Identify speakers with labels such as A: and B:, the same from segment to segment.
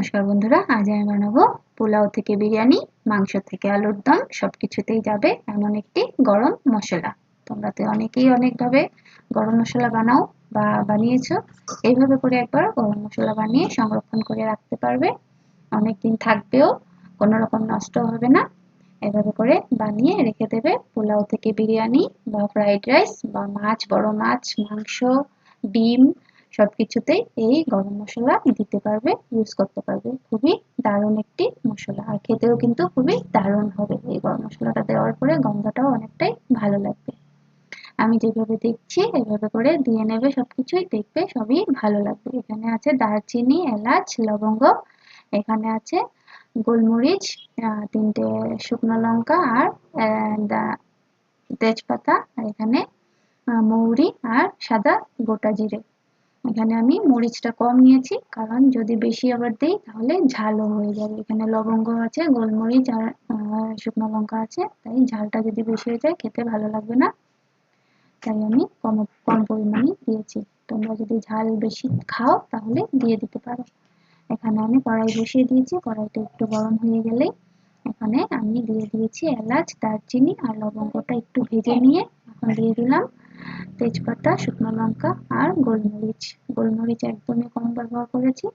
A: নমস্কার বন্ধুরা, আজ আমি বানাবো পোলাও থেকে বিরিয়ানি, মাংস থেকে আলুর দম সব কিছুতেই যাবে এমন একটি গরম মশলা। তোমরা তো অনেকেই অনেকভাবে গরম মশলা বানাও বা বানিয়েছো, এইভাবে করে একবার গরম মশলা বানিয়ে সংরক্ষণ করে রাখতে পারবে। অনেক দিন থাকবেও কোনো রকম নষ্ট হবে না। এভাবে করে বানিয়ে রেখে দেবে পোলাও থেকে বিরিয়ানি বা ফ্রাইড রাইস বা মাছ, বড় মাছ, মাংস, ডিম সব কিছুতেই এই গরম মশলা দিতে পারবে ইউজ করতে পারবে। খুবই দারুণ একটি মশলা। আর খেতেও কিন্তু খুবই দারুণ হবে এই গরম মশলাটা দেওয়ার পরে গন্ধটাও অনেকটাই ভালো লাগবে। আমি যেভাবে দেখছি, এভাবে করে দিয়ে নেবে সব কিছুই দেখবে সবই ভালো লাগবে। এখানে আছে দারচিনি, এলাচ, লবঙ্গ, এখানে আছে গোলমরিচ তিনটে শুকনো লঙ্কা আর তেজপাতা এখানে মৌরি আর সাদা গোটা জিরে। এখানে আমি মরিচটা কম নিয়েছি, কারণ যদি বেশি আবার দিই তাহলে ঝালও হয়ে যাবে। এখানে লবঙ্গ আছে, গোলমরিচ আর শুকনো লঙ্কা আছে, তাই ঝালটা যদি বেশি হয়ে যায় খেতে ভালো লাগবে না। তাই আমি কম কম পরিমাণে দিয়েছি। তোমরা যদি ঝাল বেশি খাও তাহলে দিয়ে দিতে পারো। এখানে আমি কড়াই বসিয়ে দিয়েছি, কড়াইটা একটু গরম হয়ে গেলেই এখানে আমি দিয়ে দিয়েছি এলাচ, দারচিনি আর লবঙ্গটা একটু ভেজে নিয়ে এখন দিয়ে দিলাম। তেজপাতা, শুকনো লঙ্কা আর গোলমরিচ। গোলমরিচ একদমই কম ব্যবহার করেছি।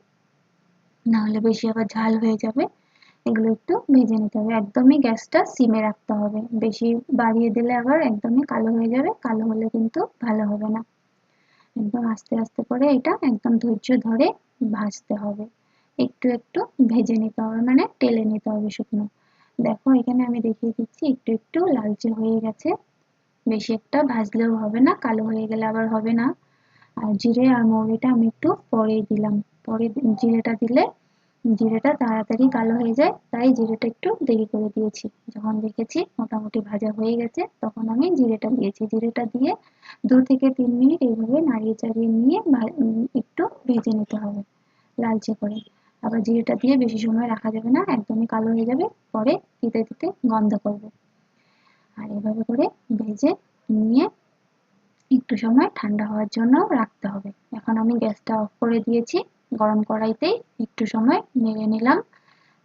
A: নাহলে বেশি আবার ঝাল হয়ে যাবে। এগুলো একটু ভেজে নিতে হবে। একদমই গ্যাসটা সিমে রাখতে হবে। বেশি বাড়িয়ে দিলে আবার একদমই কালো হয়ে যাবে। কালো হলে কিন্তু ভালো হবে না। একদম আস্তে আস্তে করে এটা একদম ধৈর্য ধরে ভাজতে হবে। একটু একটু ভেজে নিতে হবে। মানে টেলে নিতে হবে শুকনো। দেখো, এখানে আমি দেখিয়ে দিচ্ছি। একটু একটু লালচে হয়ে গেছে। বেশি একটা ভাজলেও হবে না, কালো হয়ে গেলে আবার হবে না। আর জিরে আর মৌরিটা আমি একটু পরে দিলাম। পরে জিরেটা দিলে জিরেটা তাড়াতাড়ি কালো হয়ে যায়, তাই জিরেটা একটু দেরি করে দিয়েছি। যখন দেখেছি মোটামুটি ভাজা হয়ে গেছে, তখন আমি জিরেটা দিয়েছি। জিরেটা দিয়ে দু থেকে তিন মিনিট এইভাবে নাড়িয়ে চাড়িয়ে নিয়ে একটু ভেজে নিতে হবে, লালচে করে। আবার জিরেটা দিয়ে বেশি সময় রাখা যাবে না, একদমই কালো হয়ে যাবে, পরে দিতে দিতে গন্ধ করবে। আর এভাবে করে ভেজে নিয়ে একটু সময় ঠান্ডা হওয়ার জন্য রাখতে হবে। এখন আমি গ্যাসটা অফ করে দিয়েছি। গরম কড়াইতেই একটু সময় নেড়ে নিলাম।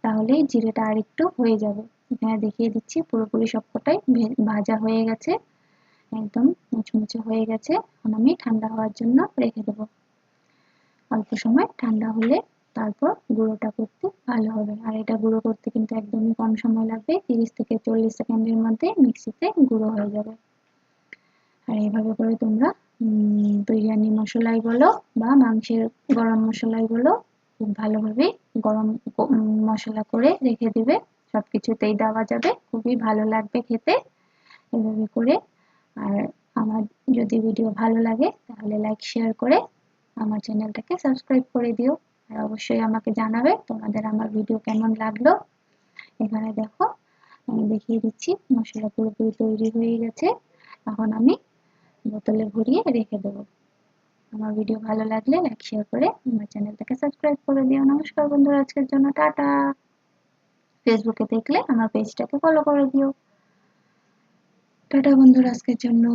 A: তাহলে জিরেটা আর একটু হয়ে যাবে। এখানে দেখিয়ে দিচ্ছি পুরোপুরি সবকটাই ভাজা হয়ে গেছে। একদম মুচমুচে হয়ে গেছে। এখন আমি ঠান্ডা হওয়ার জন্য রেখে দেবো। অল্প সময় ঠান্ডা হলে তারপর গুঁড়োটা করতে ভালো হবে। আর এটা গুঁড়ো করতে কিন্তু একদমই কম সময় লাগবে, তিরিশ থেকে চল্লিশ সেকেন্ডের মধ্যে মিক্সিতে গুঁড়ো হয়ে যাবে। আর এইভাবে করে তোমরা বিরিয়ানি মশলাই বলো বা মাংসের গরম মশলাই বলো, খুব ভালোভাবে গরম মশলা করে রেখে দিবে। সব কিছুতেই দেওয়া যাবে, খুবই ভালো লাগবে খেতে এভাবে করে। আর আমার যদি ভিডিও ভালো লাগে তাহলে লাইক শেয়ার করে আমার চ্যানেলটাকে সাবস্ক্রাইব করে দিও। আর অবশ্যই আমাকে জানাবে তোমাদের আমার ভিডিও কেমন লাগল। এখানে দেখো, আমি দেখিয়ে দিচ্ছি, মশলা পুরোপুরি তৈরি হয়ে গেছে। এখন আমি বোতলে ভরিয়ে রেখে দেবো। আমার ভিডিও ভালো লাগলে লাইক শেয়ার করে আমার চ্যানেলটাকে সাবস্ক্রাইব করে দিও। নমস্কার বন্ধুরা, আজকের জন্য টাটা। ফেসবুকে দেখলে আমার পেজটাকে ফলো করে দিও। টাটা বন্ধুরা, আজকের জন্য।